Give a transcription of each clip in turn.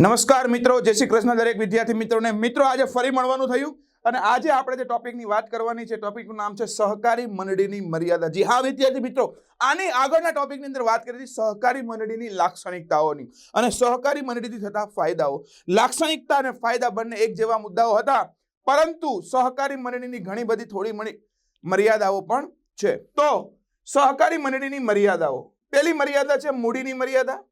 નમસ્કાર મિત્રો, જય શ્રી કૃષ્ણ દરેક વિદ્યાર્થી મિત્રોને. મિત્રો, આજે ફરી મળવાનું થયું અને આજે આપણે જે ટોપિકની વાત કરવાની છે, ટોપિકનું નામ છે સહકારી મંડળીની મર્યાદા. જી હા, વિદ્યાર્થી મિત્રો, આની આગળના ટોપિકની અંદર વાત કરી હતી સહકારી મંડળીની લાક્ષણિકતાઓની. અને સહકારી મંડળીથી થતા ફાયદાઓ. લાક્ષણિકતા અને ફાયદા બંને એક જેવા મુદ્દાઓ હતા, પરંતુ સહકારી મંડળીની ઘણી બધી થોડી મણી મર્યાદાઓ પણ છે. તો, સહકારી મંડળીની મર્યાદાઓ. પહેલી મર્યાદા છે મૂડીની મર્યાદા.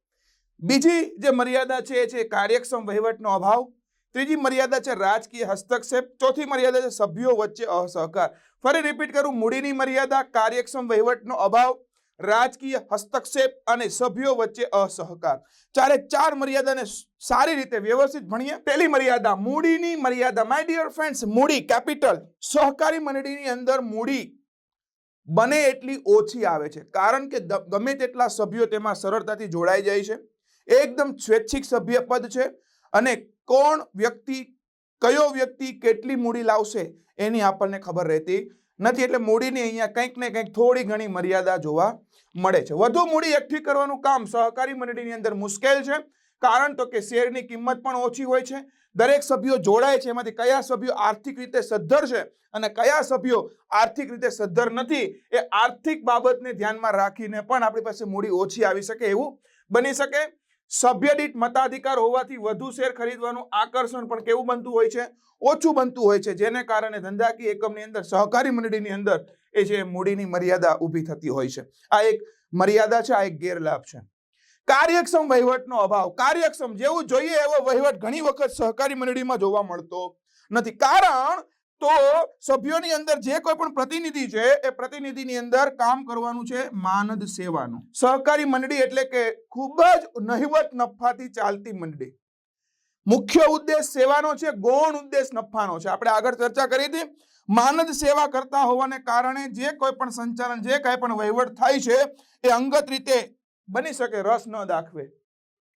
બીજી જે મર્યાદા છે એ છે કાર્યક્ષમ વહીવટનો અભાવ. ત્રીજી મર્યાદા છે રાજકીય હસ્તક્ષેપ. ચોથી મર્યાદા છે સભ્યો વચ્ચે અસહકાર. ફરી રિપીટ કરું, મૂડીની મર્યાદા, કાર્યક્ષમ વહીવટનો અભાવ, રાજકીય હસ્તક્ષેપ અને સભ્યો વચ્ચે અસહકાર. ચારે ચાર મર્યાદાને સારી રીતે વ્યવસ્થિત ભણીએ. પહેલી મર્યાદા, મૂડીની મર્યાદા. માય ડિયર ફ્રેન્ડ્સ મૂડી કેપિટલ સહકારી મંડળીની અંદર મૂડી બને એટલી ઓછી આવે છે. કારણ કે ગમે તેટલા સભ્યો તેમાં સરળતાથી જોડાઈ જાય છે. એકદમ સ્વૈચ્છિક સભ્ય પદ છે. અને કોણ વ્યક્તિ, કયો વ્યક્તિ કેટલી મૂડી લાવશે એની આપણને ખબર રહેતી નથી. એટલે મૂડીની અહીંયા કંઈક ને કંઈક થોડી ઘણી મર્યાદા જોવા મળે છે. વધુ મૂડી એકઠી કરવાનું કામ સહકારી મંડળીની અંદર મુશ્કેલ છે. કારણ તો કે શેરની કિંમત પણ ઓછી હોય છે. દરેક સભ્યો જોડાય છે. એમાંથી કયા સભ્યો આર્થિક રીતે સદ્ધર છે અને કયા સભ્યો આર્થિક રીતે સદ્ધર નથી એ આર્થિક બાબતને ધ્યાનમાં રાખીને પણ આપણી પાસે મૂડી ઓછી આવી શકે એવું બની શકે. સભ્ય દીઠ મતાધિકાર હોવાથી વધુ શેર ખરીદવાનું આકર્ષણ પણ કેવું બનતું હોય છે? ઓછું બનતું હોય છે, જેને કારણે ધંધાકીય એકમની અંદર, સહકારી મંડળીની અંદર એ જે મૂડીની મર્યાદા ઊભી થતી હોય છે. આ એક મર્યાદા છે, આ એક ગેરલાભ છે. કાર્યક્ષમ વહીવટનો અભાવ. કાર્યક્ષમ જેવું જોઈએ એવો વહીવટ ઘણી વખત સહકારી મંડળીમાં જોવા મળતો નથી. કારણ તો સભ્યોની અંદર જે કોઈ પણ પ્રતિનિધિ છે, એ પ્રતિનિધિની અંદર કામ કરવાનું છે માનદ સેવાનું. સહકારી મંડળી એટલે કે ખૂબ જ નહિવત નફાથી ચાલતી મંડળી. મુખ્ય ઉદ્દેશ સેવાનો છે, ગૌણ ઉદ્દેશ નફાનો છે. આપણે આગળ ચર્ચા કરી હતી. માનદ સેવા કરતા હોવાને કારણે જે કોઈ પણ સંચાલન, જે કાંઈ પણ વહીવટ થાય છે, એ અંગત રીતે બની શકે, રસ ન દાખવે.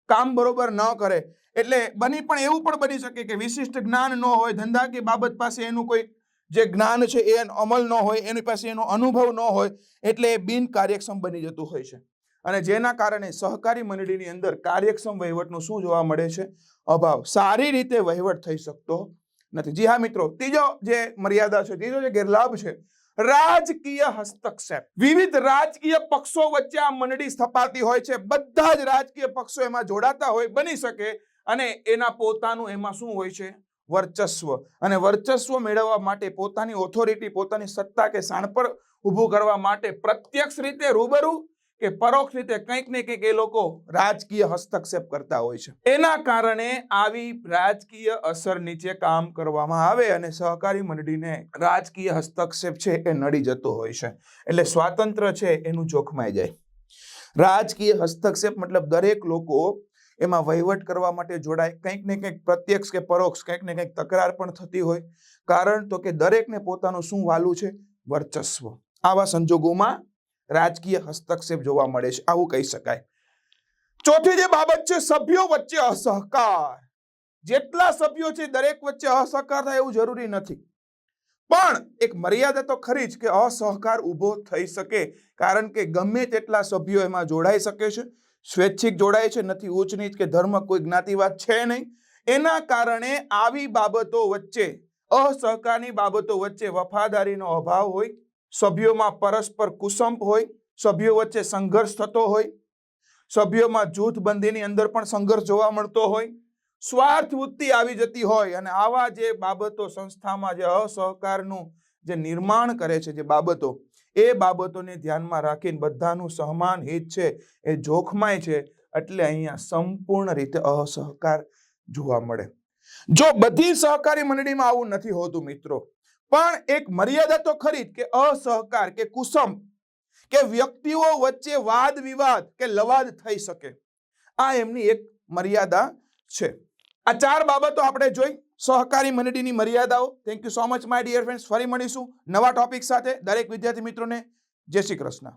કામ બરોબર ન કરે. એટલે બની પણ એવું પણ બની શકે કે વિશિષ્ટ જ્ઞાન ન હોય, ધંધાકીય બાબત પાસે એનું કોઈ જે જ્ઞાન છે એ અમલ ન હોય, એની પાસે એનો અનુભવ ન હોય, એટલે એ બિન કાર્યક્ષમ બની જતું હોય છે. અને જેના કારણે સહકારી મંડળીની અંદર કાર્યક્ષમ વહીવટનું શું જોવા મળે છે? અભાવ. સારી રીતે વહીવટ થઈ શકતો નથી. જી હા મિત્રો, ત્રીજો જે મર્યાદા છે, ત્રીજો જે ગેરલાભ છે રાજકીય હસ્તક્ષેપ. વિવિધ રાજકીય પક્ષો વચ્ચે આ મંડળી સ્થપાતી હોય છે. બધા જ રાજકીય પક્ષો એમાં જોડાતા હોય, બની શકે અને એના પોતાનું એમાં શું હોય છે? વર્ચસ્વ. અને વર્ચસ્વ મેળવવા માટે પોતાની ઓથોરિટી પોતાની સત્તા કે સાણપર ઊભું કરવા માટે પ્રત્યક્ષ રીતે રૂબરૂ કે પરોક્ષ રીતે કંઈક ને કંઈક એ લોકો રાજકીય હસ્તક્ષેપ કરતા હોય છે. એના કારણે આવી રાજકીય અસર નીચે કામ કરવામાં આવે અને સહકારી મંડળીને રાજકીય હસ્તક્ષેપ છે એ નડી જતો હોય છે. એટલે સ્વાતંત્ર્ય છે એનું જોખમાઈ જાય. રાજકીય હસ્તક્ષેપ મતલબ દરેક લોકો એમાં વહીવટ કરવા માટે જોડાય. કંઈક ને કંઈક પ્રત્યક્ષ કે પરોક્ષ કંઈક ને કંઈક તકરાર પણ થતી હોય. કારણ તો કે દરેકને પોતાનું શું વાલું છે? વર્ચસ્વ. આવા સંજોગોમાં રાજકીય હસ્તક્ષેપ જોવા મળે છે. આવું કહી શકાય. ચોથી જે બાબત છે, સભ્યો વચ્ચે અસહકાર. જેટલા સભ્યો છે, દરેક વચ્ચે અસહકાર થાય એવું જરૂરી નથી. પણ એક મર્યાદા તો ખરી જ કે અસહકાર ઊભો થઈ શકે, કારણ કે ગમે તેટલા સભ્યો એમાં જોડાઈ શકે છે, સ્વૈચ્છિક જોડાય છે, નથી ઉચ્ચ નીચ કે ધર્મ કોઈ જ્ઞાતિવાદ છે નહીં. એના કારણે આવી બાબતો વચ્ચે, અસહકારની બાબતો વચ્ચે વફાદારીનો અભાવ હોય સભ્યોમાં પરસ્પર કુસંપ હોય, સભ્યો વચ્ચે સંઘર્ષ થતો હોય, સભ્યોમાં જૂથબંધીની અંદર પણ સંઘર્ષ જોવા મળતો હોય, સ્વાર્થ વૃત્તિ આવી જતી હોય અને આવા જે બાબતો સંસ્થામાં જે અસહકારનું જે નિર્માણ કરે છે જે બાબતો, એ બાબતોને ધ્યાનમાં રાખીને બધાનું સહમાન હિત છે, એ જોખમાય છે, એટલે અહીંયા સંપૂર્ણ રીતે અસહકાર જોવા મળે. જો બધી સહકારી મંડળીમાં આવું નથી હોતું મિત્રો પણ એક મર્યાદા તો ખરી કે અસહકાર, કે કુસમ, કે વ્યક્તિઓ વચ્ચે વાદ વિવાદ કે લવાદ થઈ શકે. આ એમની એક મર્યાદા છે. આ ચાર બાબતો આપણે જોઈ. સહકારી મંડળીની મર્યાદાઓ. Thank you so much my dear friends ફરી મળીશું નવા ટોપિક સાથે. દરેક વિદ્યાર્થી મિત્રોને જય શ્રી કૃષ્ણ.